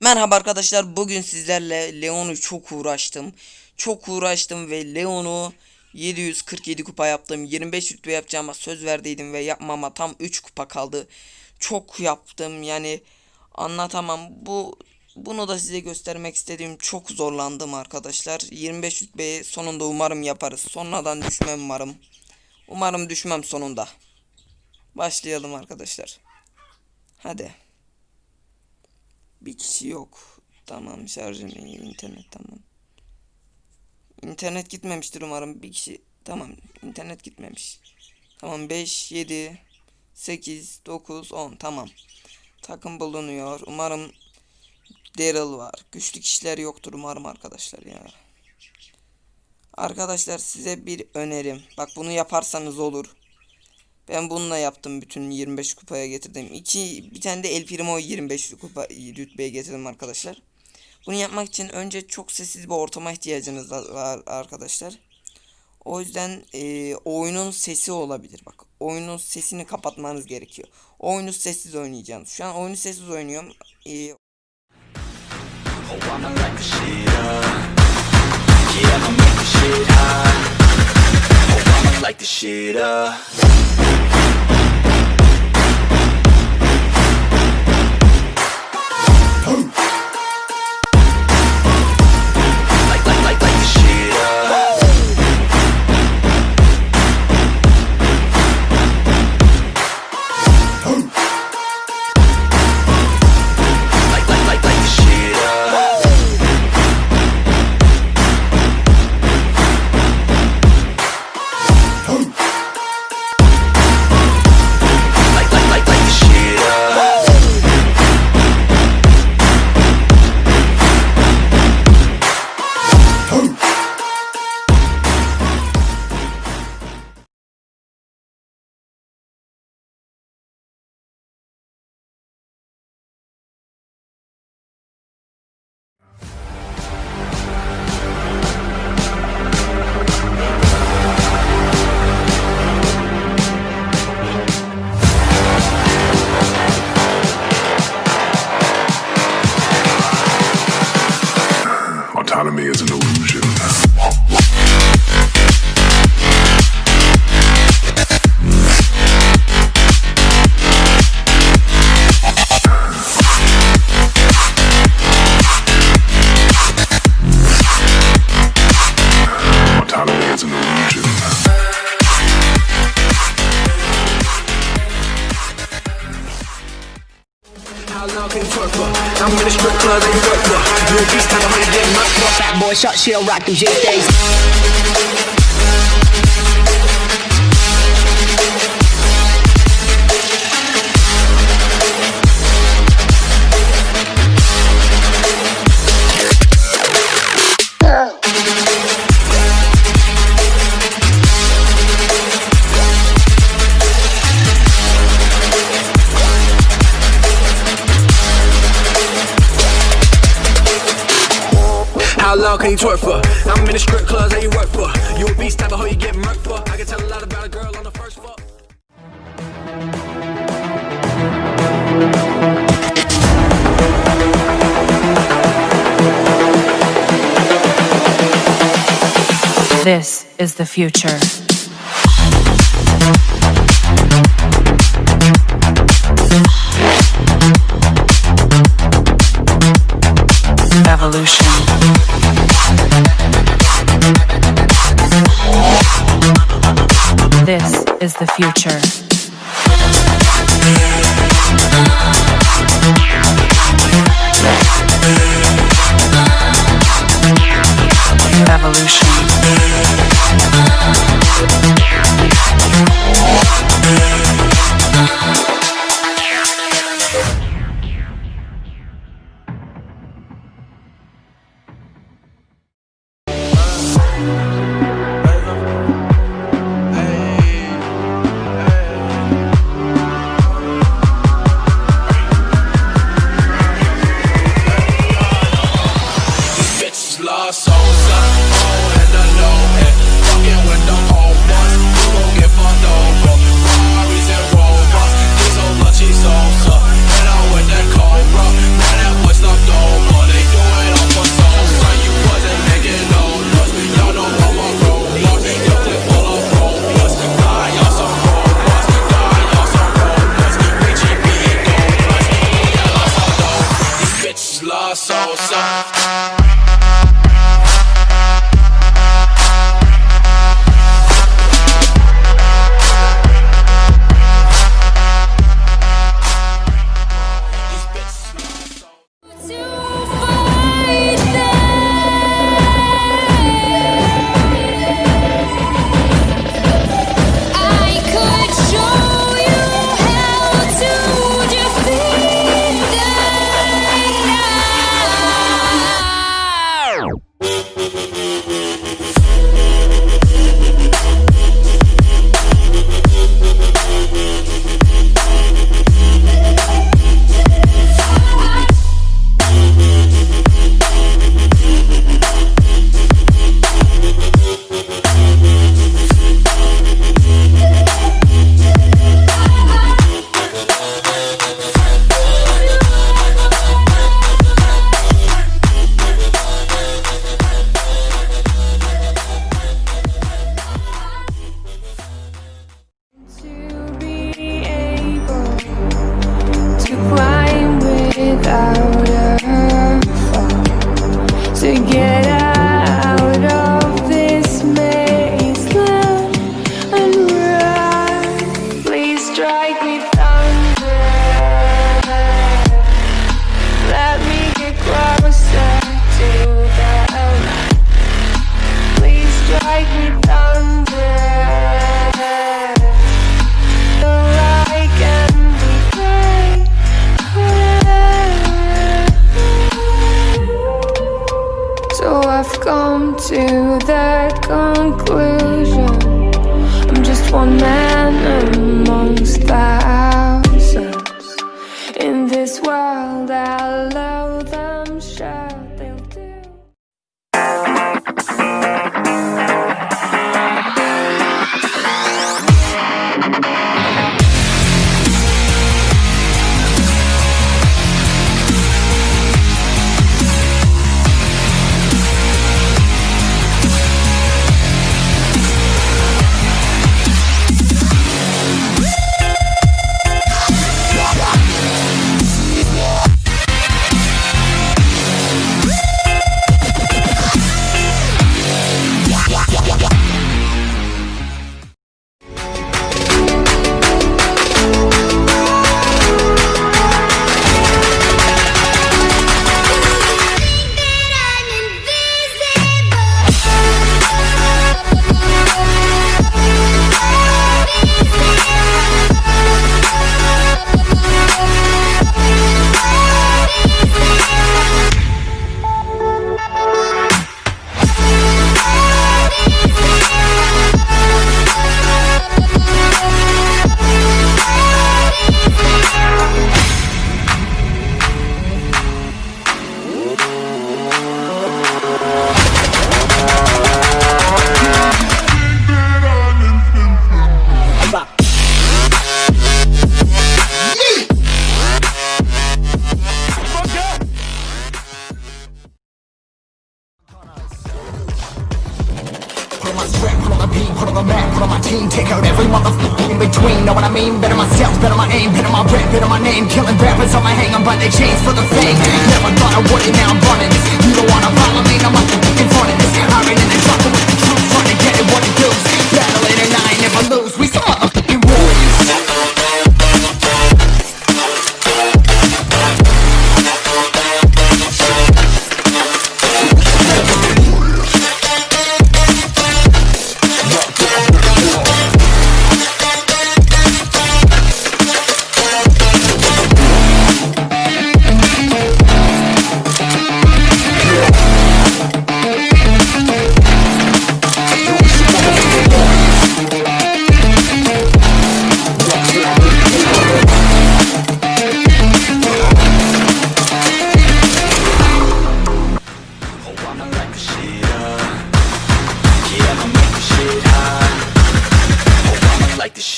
Merhaba arkadaşlar bugün sizlerle Leon'u çok uğraştım. Çok uğraştım ve Leon'u 747 kupa yaptım. 25 rütbe yapacağıma söz verdiydim ve yapmama tam 3 kupa kaldı. Çok yaptım yani anlatamam. Bu bunu da size göstermek istediğim çok zorlandım arkadaşlar. 25 rütbeyi sonunda umarım yaparız. Sonradan düşmem umarım. Umarım düşmem sonunda. Başlayalım arkadaşlar. Hadi. Bir kişi yok. Tamam şarjım iyi. internet tamam. İnternet gitmemiştir umarım. Bir kişi tamam internet gitmemiş. Tamam 5 7 8 9 10 tamam. Takım bulunuyor. Umarım Daryl var. Güçlü kişiler yoktur umarım arkadaşlar ya. Arkadaşlar size bir önerim. Bak bunu yaparsanız olur. Ben bununla yaptım bütün 25 kupaya getirdim. İki bir tane de El Primo 25 kupa rütbeye getirdim arkadaşlar. Bunu yapmak için önce çok sessiz bir ortama ihtiyacınız var arkadaşlar. O yüzden e, oyunun sesi olabilir bak. Oyunun sesini kapatmanız gerekiyor. Oyunu sessiz oynayacağınız. Şu an oyunu sessiz oynuyorum. E, Oh, I'ma light the shit up. Yeah, I'ma make the shit hot. Oh, I'ma light the shit up. I'm in the strip club you work. You a beast, time to get more. Fat boy, shot, she'll rock them J How long can you twerk for? I'm in the strip clubs that you work for. You a beast, type of hoe you get murked for. I can tell a lot about a girl on the first fuck. This is the future. Is the future. I've come to that conclusion. I'm just one man amongst that.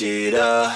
shit up.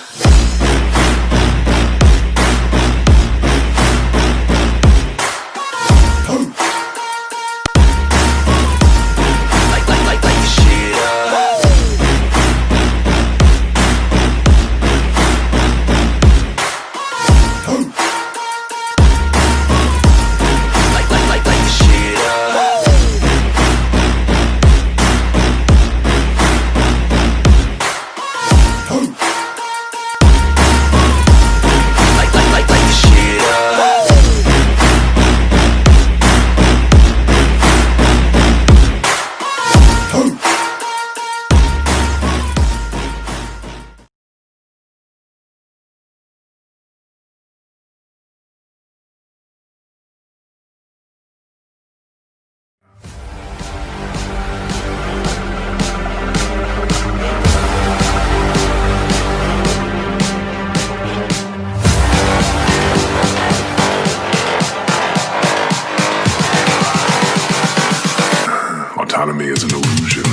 Autonomy is an illusion.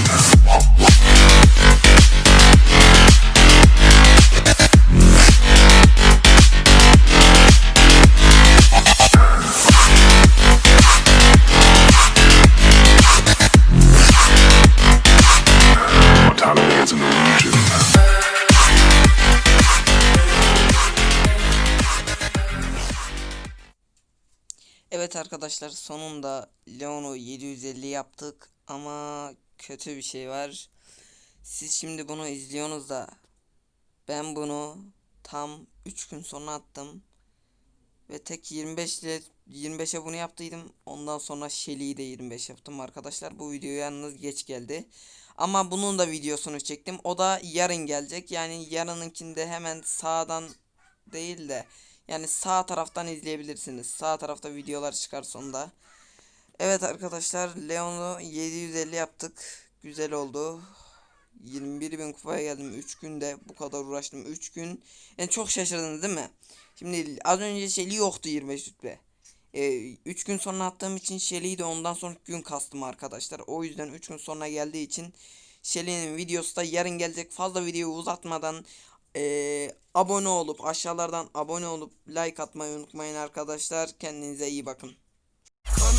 Evet arkadaşlar sonunda Leon'u 750 yaptık ama kötü bir şey var. Siz şimdi bunu izliyorsunuz da ben bunu tam 3 gün sonra attım. Ve tek 25 ile 25'e bunu yaptıydım. Ondan sonra Shelly'yi de 25 yaptım arkadaşlar. Bu video yalnız geç geldi. Ama bunun da videosunu çektim. O da yarın gelecek. Yani yarınınkinde hemen sağdan değil de yani sağ taraftan izleyebilirsiniz. Sağ tarafta videolar çıkar sonunda. Evet arkadaşlar Leon'u 750 yaptık. Güzel oldu. 21.000 kupaya geldim 3 günde bu kadar uğraştım 3 gün. Yani çok şaşırdınız değil mi? Şimdi az önce Shelly yoktu 25 rütbe. 3 gün sonra attığım için Shelly'yi de ondan sonraki gün kastım arkadaşlar. O yüzden 3 gün sonra geldiği için Shelly'nin videosu da yarın gelecek. Fazla videoyu uzatmadan e, abone olup aşağılardan abone olup like atmayı unutmayın arkadaşlar. Kendinize iyi bakın.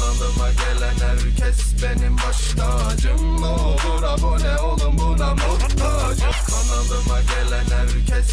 Kanalıma gelen herkes benim baş tacım olur abone olun buna muhtacım Kanalıma gelen herkes